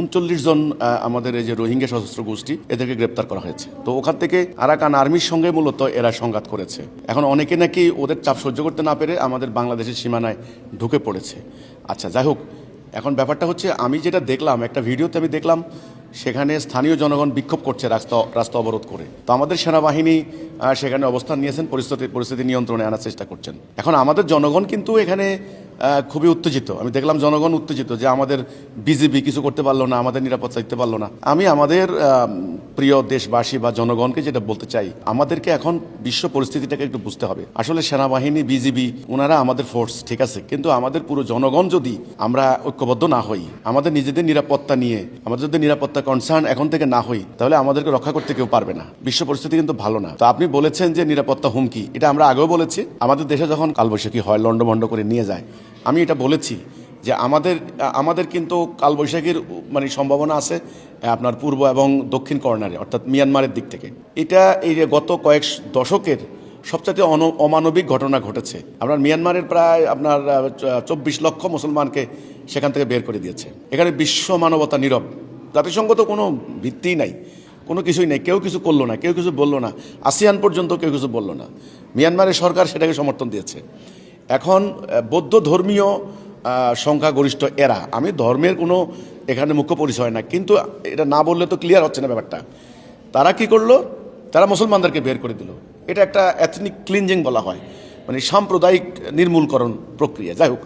উনচল্লিশ জন আমাদের এই যে রোহিঙ্গা সশস্ত্র গোষ্ঠী, এদেরকে গ্রেপ্তার করা হয়েছে। তো ওখান থেকে আরাকান আর্মির সঙ্গে মূলত এরা সংঘাত করেছে। এখন অনেকে নাকি ওদের চাপ সহ্য করতে না পেরে আমাদের বাংলাদেশের সীমানায় ঢুকে পড়েছে। আচ্ছা যাই হোক, এখন ব্যাপারটা হচ্ছে, আমি যেটা দেখলাম, একটা ভিডিওতে আমি দেখলাম সেখানে স্থানীয় জনগণ বিক্ষোভ করছে রাস্তা রাস্তা অবরোধ করে। তো আমাদের সেনাবাহিনী সেখানে অবস্থান নিয়েছেন, পরিস্থিতি পরিস্থিতি নিয়ন্ত্রণে আনার চেষ্টা করছেন। এখন আমাদের জনগণ কিন্তু এখানে খুবই উত্তেজিত। আমি দেখলাম জনগণ উত্তেজিত যে আমাদের বিজেপি কিছু করতে পারল না, আমাদের নিরাপত্তা দিতে পারল না। আমি আমাদের প্রিয় দেশবাসী বা জনগণকে যেটা বলতে চাই, আমাদেরকে এখন বিশ্ব পরিস্থিতিটাকে একটু বুঝতে হবে। আসলে সেনাবাহিনী, বিজিবি ওনারা আমাদের ফোর্স ঠিক আছে? কিন্তু আমাদের পুরো জনগণ যদি আমরা ঐক্যবদ্ধ না হই, আমাদের নিজেদের নিরাপত্তা নিয়ে, আমাদের যদি নিরাপত্তা কনসার্ন এখন থেকে না হই, তাহলে আমাদেরকে রক্ষা করতে কেউ পারবে না। বিশ্ব পরিস্থিতি কিন্তু ভালো না। তো আপনি বলেছেন যে নিরাপত্তা হুমকি, এটা আমরা আগেও বলেছি। আমাদের দেশে যখন কালবৈশাখী হয় লন্ডভন্ড করে নিয়ে যায়, আমি এটা বলেছি যে আমাদের আমাদের কিন্তু কালবৈশাখীর মানে সম্ভাবনা আছে আপনার পূর্ব এবং দক্ষিণ কর্নারে, অর্থাৎ মিয়ানমারের দিক থেকে। এটা এই যে গত কয়েক দশকের অন, অমানবিক ঘটনা ঘটেছে। আপনার মিয়ানমারের প্রায় আপনার চব্বিশ লক্ষ মুসলমানকে সেখান থেকে বের করে দিয়েছে। এখানে বিশ্ব মানবতা নীরব। জাতিসংঘ তো কোনো ভিত্তিই নাই। কোনো কিছুই নেই। কেউ কিছু করল না, কেউ কিছু বলল না। আসিয়ান পর্যন্ত কেউ কিছু বলল না। মিয়ানমারের সরকার সেটাকে সমর্থন দিয়েছে। এখন বৌদ্ধ ধর্মীয় সংখ্যাগরিষ্ঠ এরা। আমি ধর্মের কোনো এখানে মুখ্য পরিচয় না, কিন্তু এটা না বললে তো ক্লিয়ার হচ্ছে না ব্যাপারটা। তারা কি করল? তারা মুসলমানদেরকে বের করে দিল। এটা একটা অ্যাথনিক ক্লিনজিং বলা হয় মানে সাম্প্রদায়িক নির্মূলকরণ প্রক্রিয়া। যাই হোক,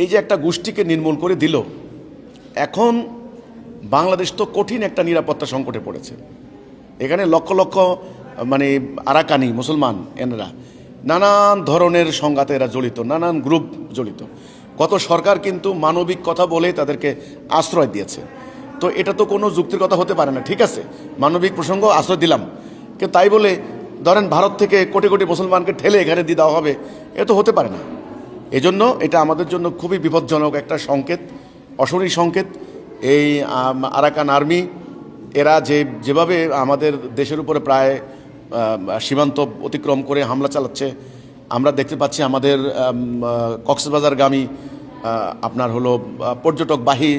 এই যে একটা গোষ্ঠীকে নির্মূল করে দিল, এখন বাংলাদেশ তো কঠিন একটা নিরাপত্তা সংকটে পড়েছে। এখানে লক্ষ লক্ষ মানে আরাকানি মুসলমান এনারা, নানান ধরনের সংঘাতে এরা জড়িত, নানান গ্রুপ জড়িত। গত সরকার কিন্তু মানবিক কথা বলে তাদেরকে আশ্রয় দিয়েছে। তো এটা তো কোনো যুক্তির কথা হতে পারে না, ঠিক আছে? মানবিক প্রসঙ্গ, আশ্রয় দিলাম। কিন্তু তাই বলে, ধরেন ভারত থেকে কোটি কোটি মুসলমানকে ঠেলে এখানে দিয়ে দেওয়া হবে, এ তো হতে পারে না। এজন্য এটা আমাদের জন্য খুবই বিপজ্জনক একটা সংকেত, অশনি সংকেত। এই আরাকান আর্মি, এরা যে, যেভাবে আমাদের দেশের উপরে প্রায় সীমান্ত অতিক্রম করে হামলা চালাচ্ছে আমরা দেখতে পাচ্ছি আমাদের কক্সবাজারগামী আপনার হলো পর্যটকবাহী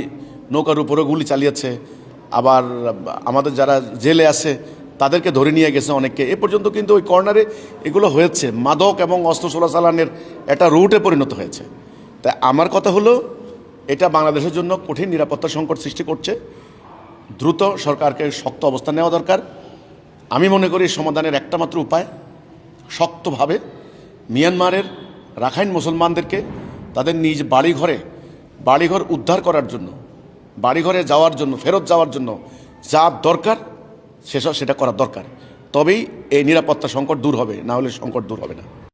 নৌকার উপরে গুলি চালিয়েছে। আবার আমাদের যারা জেলে আছে, তাদেরকে ধরে নিয়ে গেছে অনেককে। এ পর্যন্ত কিন্তু ওই কর্নারে এগুলো হয়েছে। মাদক এবং অস্ত্র চোরাচালানের একটা রুটে পরিণত হয়েছে। তাই আমার কথা হলো, এটা বাংলাদেশের জন্য কঠিন নিরাপত্তা সংকট সৃষ্টি করছে। দ্রুত সরকারকে শক্ত অবস্থান নেওয়া দরকার। আমি মনে করি সমাধানের একটা মাত্র উপায়, শক্তভাবে মিয়ানমারের রাখাইন মুসলমানদেরকে তাদের নিজ বাড়িঘরে, বাড়িঘর উদ্ধার করার জন্য, বাড়িঘরে যাওয়ার জন্য, ফেরত যাওয়ার জন্য যা দরকার সেসব সেটা করা দরকার। তবেই এই নিরাপত্তা সংকট দূর হবে, না হলে সংকট দূর হবে না।